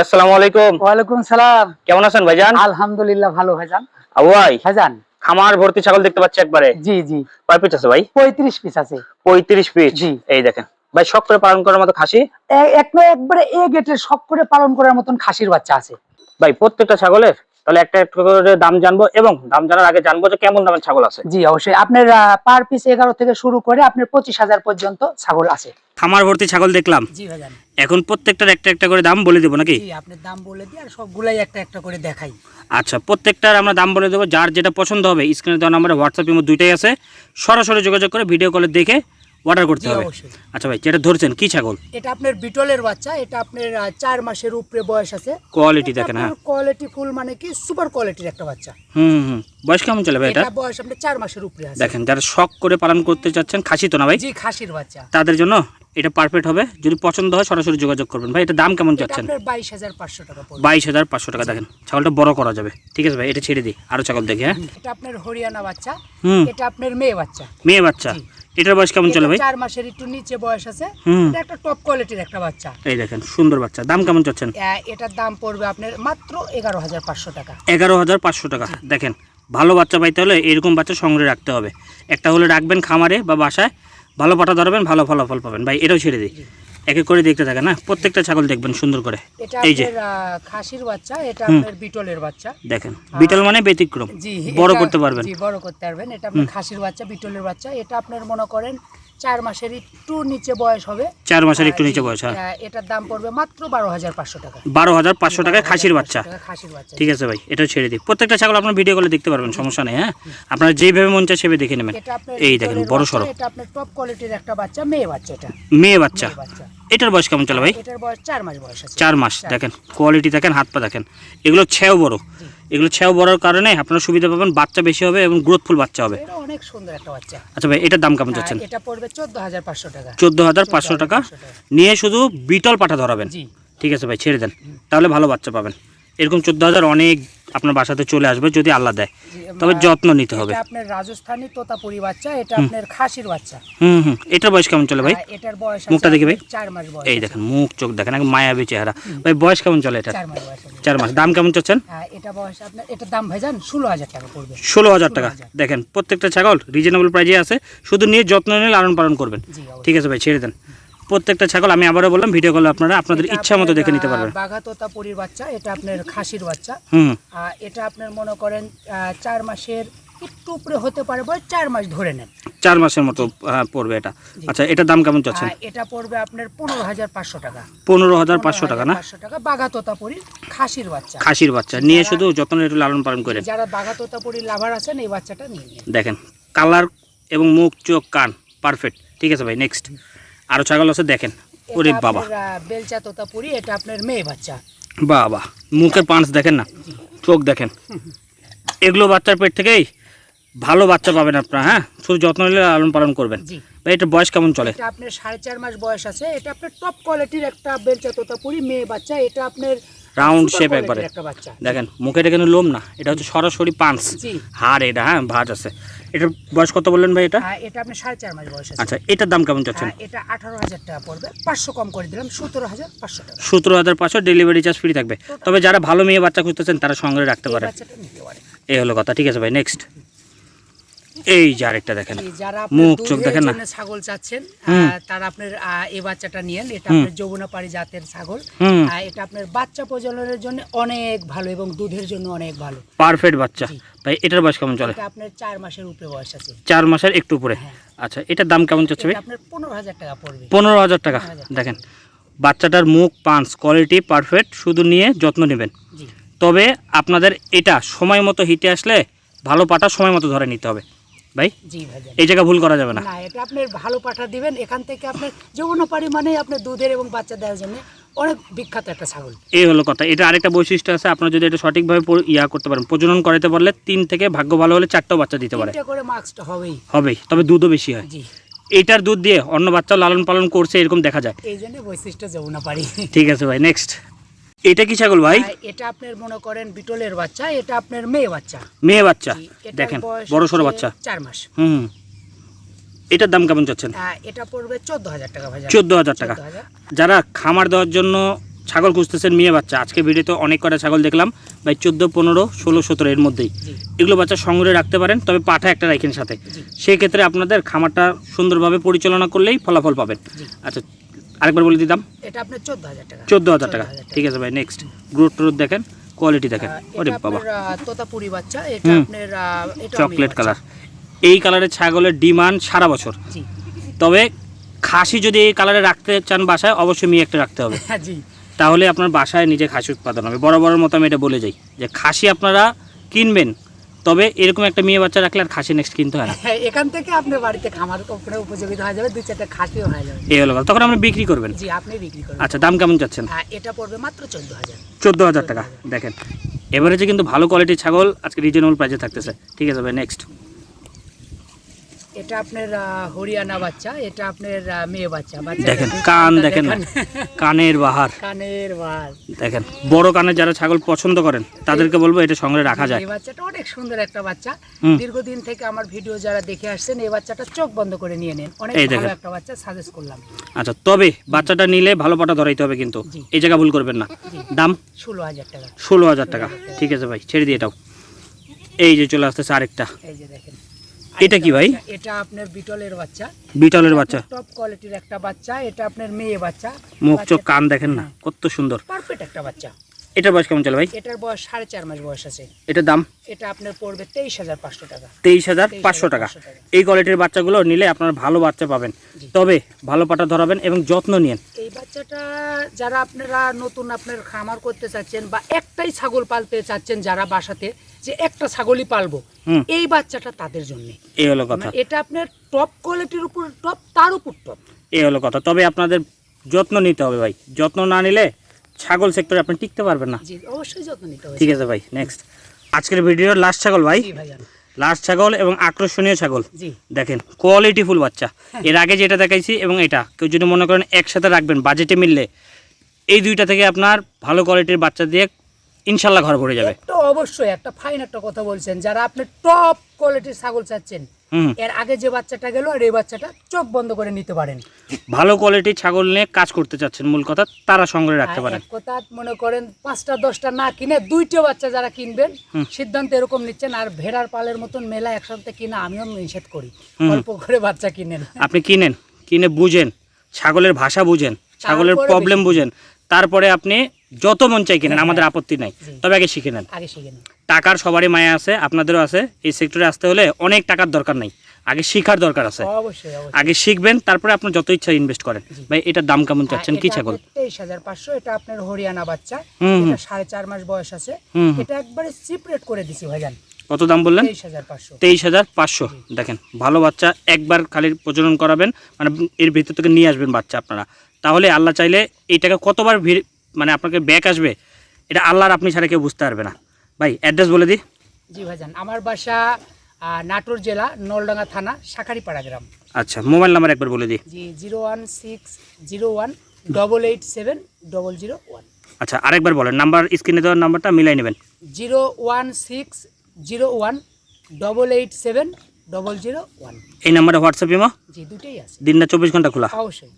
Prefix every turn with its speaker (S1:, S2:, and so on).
S1: আসসালামু আলাইকুম।
S2: ওয়ালাইকুম সালাম।
S1: কেমন আছেন ভাইজান?
S2: আলহামদুলিল্লাহ ভালো ভাইজান।
S1: ভাই
S2: ভাইজান।
S1: খামার ভর্তি ছাগল দেখতে পাচ্ছি একবারে।
S2: জি জি।
S1: কয় পিস আছে ভাই?
S2: পঁয়ত্রিশ পিস আছে।
S1: পঁয়ত্রিশ পিস
S2: জি।
S1: এই দেখেন। ভাই শখ করে পালন করার মতো খাসি?
S2: এ- এক নয় একবারে এ গেটের শখ করে পালন করার মতন খাসির বাচ্চা আছে।
S1: ভাই প্রত্যেকটা ছাগলের তাহলে একটা একটা করে দাম জানব এবং দাম জানার আগে জানব যে কেমন দামের ছাগল আছে।
S2: জি অবশ্যই। আপনার পার পিস এগারো থেকে শুরু করে আপনার পঁচিশ হাজার পর্যন্ত ছাগল আছে।
S1: খামার ভর্তি ছাগল দেখলাম।
S2: জি ভাইজান।
S1: এখন প্রত্যেকটার একটা একটা করে দাম বলে দেবো নাকি?
S2: জি আপনার দাম বলে দিই আর সবগুলাই একটা একটা করে দেখাই।
S1: আচ্ছা প্রত্যেকটার আমরা দাম বলে দেবো। যার যেটা পছন্দ হবে স্ক্রিনে দেওয়া নাম্বারে হোয়াটসঅ্যাপ ইমো দুইটাই আছে। সরাসরি যোগাযোগ করে ভিডিও কলে দেখে অর্ডার করতে হবে। আচ্ছা ভাই যেটা ধরছেন কি ছাগল?
S2: এটা আপনার বিটলের বাচ্চা এটা আপনার চার মাসের উপরে বয়স আছে।
S1: কোয়ালিটি দেখেন হ্যাঁ।
S2: কোয়ালিটি ফুল মানে কি? সুপার কোয়ালিটির একটা বাচ্চা।
S1: হুম হুম। বয়স কেমন চলে ভাই এটা?
S2: এটা বয়স আপনার চার মাসের উপরে আছে।
S1: দেখেন যারা শখ করে পালন করতে চাচ্ছেন খাসি তো না ভাই?
S2: জি খাসির বাচ্চা।
S1: তাদের জন্য এটা পারফেক্ট হবে। যদি পছন্দ হয় সরাসরি যোগাযোগ করবেন। ভাই এটা দাম কেমন চাচ্ছেন?
S2: বাইশ হাজার পাঁচশো টাকা
S1: বাইশ হাজার পাঁচশো টাকা দেখেন। ছাগলটা বড় করা যাবে। ঠিক আছে ভাই এটা ছেড়ে দিই। আরও ছাগল দেখি হ্যাঁ?
S2: এটা আপনার হরিয়ানা বাচ্চা।
S1: হুম।
S2: এটা আপনার মেয়ে বাচ্চা।
S1: মেয়ে বাচ্চা। এটার বয়স কেমন চলে ভাই?
S2: চার মাসের একটু নিচে বয়স আছে। এটা একটা টপ কোয়ালিটির একটা বাচ্চা।
S1: এই দেখেন সুন্দর বাচ্চা। দাম কেমন চাচ্ছেন?
S2: এটার দাম পড়বে আপনার মাত্র এগারো হাজার পাঁচশো টাকা।
S1: এগারো হাজার পাঁচশো টাকা। দেখেন ভালো বাচ্চা পাইতে হলে এরকম বাচ্চা সংগ্রহে রাখতে হবে। একটা হলে রাখবেন খামারে বা বাসায়। ভালো পাটা ধরবেন ভালো ফলাফল পাবেন। ভাই এটাও ছেড়ে দিই। এক এক করে দেখতে থাকেন না? প্রত্যেকটা ছাগল দেখবেন সুন্দর করে। এই যে।
S2: খাসির বাচ্চা এটা
S1: আমাদের
S2: আপনার বিটলের বাচ্চা।
S1: দেখেন বিটল মানে ব্যতিক্রম।
S2: জি
S1: বড় করতে পারবেন।
S2: জি বড় করতে পারবেন। এটা আপনার খাসির বাচ্চা বিটলের বাচ্চা। এটা আপনার মনে করেন চার মাসের একটু নিচে বয়স হবে।
S1: চার মাসের একটু নিচে বয়স হ্যাঁ।
S2: এটার দাম পড়বে মাত্র বারো হাজার পাঁচশো টাকা।
S1: বারো হাজার পাঁচশো টাকায় খাসির বাচ্চা।
S2: খাসির বাচ্চা।
S1: ঠিক আছে ভাই এটাও ছেড়ে দিই। প্রত্যেকটা ছাগল আপনার ভিডিও কলে দেখতে পারবেন সমস্যা নেই হ্যাঁ? আপনারা যেভাবে মন চায় সেভাবে দেখে নেবেন। এই দেখেন বড় সড়ো
S2: এটা আপনার টপ কোয়ালিটির একটা বাচ্চা মেয়ে বাচ্চা এটা।
S1: মেয়ে বাচ্চা। এটার বয়স কেমন চলে ভাই?
S2: এটার বয়স চার মাস বয়স
S1: চার মাস দেখেন কোয়ালিটি দেখেন হাত পা দেখেন। এগুলো ছেও বড়। এগুলো ছেও বড়ার কারণে আপনারা সুবিধা পাবেন বাচ্চা বেশি হবে এবং গ্রোথফুল বাচ্চা হবে।
S2: অনেক সুন্দর একটা বাচ্চা।
S1: আচ্ছা ভাই এটার দাম কেমন যাচ্ছেন
S2: এটা পড়বে চোদ্দ হাজার পাঁচশো টাকা।
S1: চোদ্দ হাজার পাঁচশো টাকা। নিয়ে শুধু বিটল পাঠা ধরাবেন। ঠিক আছে ভাই ছেড়ে দেন। তাহলে ভালো বাচ্চা পাবেন। এরকম চোদ্দ হাজার অনেক আপনার বাসাতে চলে আসবে যদি আল্লাহ দেয়। তবে যত্ন নিতে হবে।
S2: আপনার রাজস্থানী তোতাপুরি বাচ্চা এটা আপনার খাসির বাচ্চা।
S1: হুম হুম। এটার বয়স কেমন চলে ভাই?
S2: এটার বয়স
S1: মুখটা দেখি ভাই।
S2: চার মাস বয়স
S1: এই দেখেন মুখ চোখ দেখেন একদম মায়াবী চেহারা। ভাই বয়স কেমন চলে এটা
S2: চার মাস বয়স
S1: চার মাস। দাম কেমন চাচ্ছেন?
S2: এটা বয়স আপনার এটার দাম ভাইজান ষোলো হাজার টাকা পড়বে।
S1: ষোলো হাজার টাকা। দেখেন প্রত্যেকটা ছাগল রিজনেবল প্রাইজে আছে। শুধু নিয়ে যত্ন নিয়ে লালন পালন করবেন ঠিক আছে ভাই ছেড়ে দেন। প্রত্যেকটা ছাগল আমি আবারও বললাম ভিডিও কলে আপনারা আপনাদের ইচ্ছা মতো দেখে নিতে পারবেন।
S2: বাঘা তোতাপুরির বাচ্চা এটা আপনার খাসির বাচ্চা।
S1: হুম।
S2: আর এটা আপনার মনে করেন চার মাসের একটু উপরে হতে পারে বয়স চার মাস ধরে নেন।
S1: চার মাসের মতো পড়বে এটা। আচ্ছা এটার দাম কেমন চাচ্ছেন?
S2: এটা পড়বে আপনার পনেরো হাজার পাঁচশো টাকা।
S1: পনেরো হাজার পাঁচশো টাকা না?
S2: পাঁচশো টাকা বাঘা তোতাপুরির খাসির বাচ্চা।
S1: খাসির বাচ্চা। নিয়ে শুধু যত্ন একটু লালন পালন করেন
S2: যারা বাঘা তোতাপুরির লাভার আছেন এই বাচ্চাটা নিয়ে নিন।
S1: দেখেন কালার এবং মুখ চোখ কান পারফেক্ট ঠিক আছে ভাই নেক্সট আরও ছাগল আছে দেখেন। ওরে বাবা।
S2: বেলচা তোতাপুরি এটা আপনার মেয়ে বাচ্চা।
S1: বাবা মুখের পাঁচ দেখেন না চোখ দেখেন। এগুলো বাচ্চার পেট থেকেই ভালো বাচ্চা পাবেন আপনারা হ্যাঁ? শুধু যত্ন নিলে লালন পালন করবেন। ভাই এটা বয়স কেমন চলে?
S2: এটা আপনার সাড়ে চার মাস বয়স আছে এটা আপনার টপ কোয়ালিটির একটা বেলচা তোতাপুরি মেয়ে বাচ্চা এটা আপনার
S1: রাউন্ড শেপ একবারে। দেখেন মুখের এখানে লোম না এটা হচ্ছে সরাসরি
S2: জি।
S1: হাড় এটা হ্যাঁ ভাঁজ আছে। এটার বয়স কত বললেন ভাই এটা?
S2: আর এটা আপনি সাড়ে চার মাস বয়স
S1: আচ্ছা এটার দাম কেমন চাচ্ছেন?
S2: আর এটা আঠারো হাজার টাকা পড়বে। পাঁচশো কম করে দিলাম সতেরো হাজার পাঁচশো টাকা।
S1: সতেরো হাজার পাঁচশো ডেলিভারি চার্জ ফ্রি থাকবে। তবে যারা ভালো মেয়ে বাচ্চা খুঁজতেছেন তারা সঙ্গে রাখতে পারে। এই হলো কথা ঠিক আছে ভাই নেক্সট এই যে আরেকটা দেখেন।
S2: যারা
S1: মুখ, চোখ দেখেন না?
S2: ছাগল চাচ্ছেন তারা আপনার এই বাচ্চাটা নিয়েন। এটা। আপনার যৌবনাপাড়ি জাতের ছাগল। এটা আপনার বাচ্চা প্রজননের জন্য অনেক ভালো এবং দুধের জন্য অনেক ভালো।
S1: পারফেক্ট বাচ্চা। ভাই এটার বয়স কেমন চলে?
S2: এটা আপনার চার মাসের উপরে বয়স আছে।
S1: চার মাসের একটু উপরে?
S2: হ্যাঁ।
S1: আচ্ছা এটার দাম কেমন চাচ্ছে ভাই?
S2: আপনার পনেরো হাজার টাকা পড়বে।
S1: পনেরো হাজার টাকা। দেখেন বাচ্চাটার মুখ পাঁচ কোয়ালিটি পারফেক্ট শুধু নিয়ে যত্ন নেবেন।
S2: জি।
S1: তবে আপনাদের এটা সময় মতো হিটে আসলে ভালো পাটা সময় মতো ধরে নিতে হবে। ভাই?
S2: জি ভাইজান।
S1: এই জায়গা ভুল করা যাবে না।
S2: না এটা আপনার ভালো পাঠা দিবেন। এখান থেকে আপনার মানে আপনার দুধের এবং বাচ্চা দেওয়ার জন্য অনেক বিখ্যাত একটা ছাগল।
S1: এই হলো কথা। এটা আরেকটা বৈশিষ্ট্য আছে আপনারা যদি এটা সঠিকভাবে ইয়া করতে পারেন প্রজনন করাতে পারলে তিন থেকে ভাগ্য ভালো হলে চারটাও বাচ্চা দিতে পারে।
S2: করে মার্কসটা হবেই।
S1: হবেই তবে দুধও বেশি হয়।
S2: জি।
S1: এইটার দুধ দিয়ে অন্য বাচ্চা লালন পালন করছে এরকম দেখা যায়।
S2: এই জন্য বৈশিষ্ট্য
S1: ঠিক আছে ভাই নেক্সট এটা কি ছাগল ভাই?
S2: এটা আপনার মনে করেন বিটলের বাচ্চা এটা আপনার মেয়ে বাচ্চা।
S1: মেয়ে বাচ্চা। দেখেন বড় সড়ো বাচ্চা।
S2: চার মাস।
S1: হুম। এটার দাম কেমন চাচ্ছেন?
S2: এটা পড়বে চোদ্দ হাজার টাকা ভাই
S1: চোদ্দ হাজার টাকা। যারা খামার দেওয়ার জন্য ছাগল খুঁজতেছেন মেয়ে বাচ্চা আজকে ভিডিওতে অনেক কটা ছাগল দেখলাম। ভাই চোদ্দ পনেরো ষোলো সতেরো এর মধ্যেই। এগুলো বাচ্চা সংগ্রহে রাখতে পারেন তবে পাঠা একটা রাখেন সাথে।
S2: জি।
S1: সেই ক্ষেত্রে আপনাদের খামারটা সুন্দরভাবে পরিচালনা করলেই ফলাফল পাবেন। আচ্ছা আরেকবার বলে দিতাম।
S2: এটা আপনার চোদ্দ হাজার টাকা।
S1: চোদ্দ হাজার টাকা। ঠিক আছে ভাই নেক্সট গ্রোথ ট্রোথ দেখেন কোয়ালিটি দেখেন। ওরে বাবা।
S2: তোতাপুরি বাচ্চা এটা আপনার এটা
S1: চকলেট কালার এই কালারের ছাগলের ডিমান্ড সারা বছর। তবে খাসি যদি এই কালারে রাখতে চান বাসায় অবশ্যই মেয়ে একটা রাখতে হবে।
S2: হ্যাঁ
S1: তাহলে আপনার বাসায় নিজে খাসি উৎপাদন হবে। বড় বড় মতো আমি এটা বলে যাই যে খাসি আপনারা কিনবেন তবে এরকম একটা মেয়ে বাচ্চা রাখলে আর খাসি নেক্সট কিন্তু হয় না।
S2: হ্যাঁ, এখান থেকে আপনার বাড়িতে খামার উপরে উপযোগিতা হয়ে যাবে? দুই চারটা খাসিও হয়ে যাবে।
S1: এই হলো তখন আপনি বিক্রি করবেন?
S2: জি আপনি বিক্রি করবেন।
S1: আচ্ছা দাম কেমন চাচ্ছেন
S2: হ্যাঁ এটা পড়বে মাত্র চোদ্দ হাজার।
S1: চোদ্দ হাজার টাকা। দেখেন এবারে যে কিন্তু ভালো কোয়ালিটির ছাগল আজকে রিজনেবল প্রাইসে থাকতেছে। ঠিক আছে ভাই নেক্সট
S2: এটা আপনার হরিয়ানা বাচ্চা এটা আপনার মেয়ে বাচ্চা।
S1: দেখেন কান দেখেন। কানের বাহার।
S2: কানের বার
S1: দেখেন বড় কানের যারা ছাগল পছন্দ করেন তাদেরকে বলব এটা সংগ্রহে রাখা যায়।
S2: এই বাচ্চাটা অনেক সুন্দর একটা বাচ্চা। দীর্ঘদিন থেকে আমার ভিডিও যারা দেখে আসছেন এই বাচ্চাটা চোখ বন্ধ করে নিয়ে নেন। অনেক ভালো একটা বাচ্চা সাজেস্ট করলাম।
S1: আচ্ছা তবে বাচ্চাটা নিলে ভালো পাটা ধরাইতে হবে কিন্তু। এই জায়গা ভুল করবেন না। দাম?
S2: ষোলো হাজার টাকা।
S1: ষোলো হাজার টাকা। ঠিক আছে ভাই ছেড়ে দিয়ে এটাও। এই যে চলে আসতেছে আরেকটা।
S2: এই যে দেখেন।
S1: এটা কি ভাই?
S2: এটা আপনার বিটলের বাচ্চা।
S1: বিটলের বাচ্চা।
S2: টপ কোয়ালিটির একটা বাচ্চা এটা আপনার মেয়ে বাচ্চা।
S1: মুখ চোখ কান দেখেন না কত সুন্দর।
S2: পারফেক্ট একটা বাচ্চা।
S1: এটার বয়স কেমন চলে ভাই?
S2: এটার বয়স সাড়ে চার মাস বয়স আছে।
S1: এটার দাম?
S2: এটা আপনার পড়বে তেইশ হাজার পাঁচশো টাকা।
S1: তেইশ হাজার পাঁচশো টাকা। এই কোয়ালিটির বাচ্চাগুলো নিলে আপনারা ভালো বাচ্চা পাবেন। তবে ভালো পাটা ধরাবেন এবং যত্ন নিন
S2: এই বাচ্চাটা যারা আপনারা নতুন আপনার খামার করতে চাচ্ছেন বা একটাই ছাগল পালতে চাচ্ছেন যারা বাসাতে যে একটা ছাগলই পালবো এই বাচ্চাটা তাদের জন্য।
S1: এই হলো কথা।
S2: এটা আপনার টপ কোয়ালিটির উপর টপ তার উপর টপ
S1: এই হলো কথা। তবে আপনাদের যত্ন নিতে হবে ভাই। যত্ন না নিলে ছাগল সেক্টরে আপনি টিকতে পারবেন না।
S2: অবশ্যই যত্ন নিতে হবে
S1: ঠিক আছে ভাই নেক্সট আজকের ভিডিওর লাস্ট ছাগল ভাই। লাস্ট ছাগল এবং আকর্ষণীয় ছাগল। দেখেন কোয়ালিটি ফুল বাচ্চা। এর আগে যেটা দেখাইছি এবং এটা কেউ যদি মনে করেন একসাথে রাখবেন বাজেটে মিললে এই দুইটা থেকে আপনার ভালো কোয়ালিটির বাচ্চা দিয়ে ইনশাল্লাহ ঘর ভরে যাবে।
S2: অবশ্যই একটা ফাইন একটা কথা বলছেন যারা আপনি টপ কোয়ালিটির ছাগল চাচ্ছেন এর আগে যে বাচ্চাটা গেল আর এই বাচ্চাটা চোখ বন্ধ করে নিতে পারেন।
S1: ভালো কোয়ালিটির ছাগল নিয়ে কাজ করতে চাচ্ছেন মূল কথা তারা সংগ্রহে রাখতে পারেন।
S2: কথা মনে করেন পাঁচটা দশটা না কিনে দুইটা বাচ্চা যারা কিনবেন সিদ্ধান্ত এরকম নিচ্ছেন আর ভেড়ার পালের মতন মেলা একসাথে কিনা আমিও নিষেধ করি। অল্প করে বাচ্চা কিনেন।
S1: আপনি কিনেন কিনে বুঝেন ছাগলের ভাষা বুঝেন ছাগলের প্রবলেম বুঝেন তারপরে আপনি যত মন চাই কিনেন আমাদের আপত্তি নাই। তবে আগে শিখে নেন।
S2: আগে শিখে নেন।
S1: টাকার সবারই মায়া আছে আপনাদেরও আছে। এই সেক্টরে আসতে হলে অনেক টাকার দরকার নাই। আগে শিখার দরকার আছে। আগে শিখবেন তারপরে আপনার যত ইচ্ছা ইনভেস্ট করেন। ভাই এটার দাম কেমন চাচ্ছেন? কি ছাগল?
S2: তেইশ হাজার পাঁচশো এটা আপনার হরিয়ানা বাচ্চা। এটা সাড়ে চার মাস বয়স আছে। এটা একবারে চিপ রেট করে দিছি ভাইজান।
S1: কত দাম বললেন?
S2: তেইশ হাজার পাঁচশো।
S1: দেখেন ভালো বাচ্চা একবার খালি প্রজনন করাবেন। মানে এর ভিতর থেকে নিয়ে আসবেন বাচ্চা আপনারা। তাহলে আল্লাহ চাইলে এই টাকা কতবার মানে আপনাকে ব্যাক আসবে এটা আল্লাহর আপনি ছাড়া কেউ বুঝতে পারবে না। ভাই অ্যাড্রেস বলে দিই।
S2: জি ভাইজান আমার বাসা নাটোর জেলা নলডাঙ্গা থানা শাখারিপাড়া গ্রাম।
S1: আচ্ছা মোবাইল নাম্বার একবার বলে দিই।
S2: জি zero one six zero one double eight seven double zero one.
S1: আচ্ছা আরেকবার বলেন নাম্বার স্ক্রিনে দেওয়ার নাম্বারটা মিলাই নেবেন।
S2: Zero one six zero one double eight seven double zero one.
S1: এই নাম্বারে হোয়াটসঅ্যাপ ইমো
S2: জি দুটোই আছে।
S1: দিনটা চব্বিশ ঘণ্টা খোলা।
S2: অবশ্যই।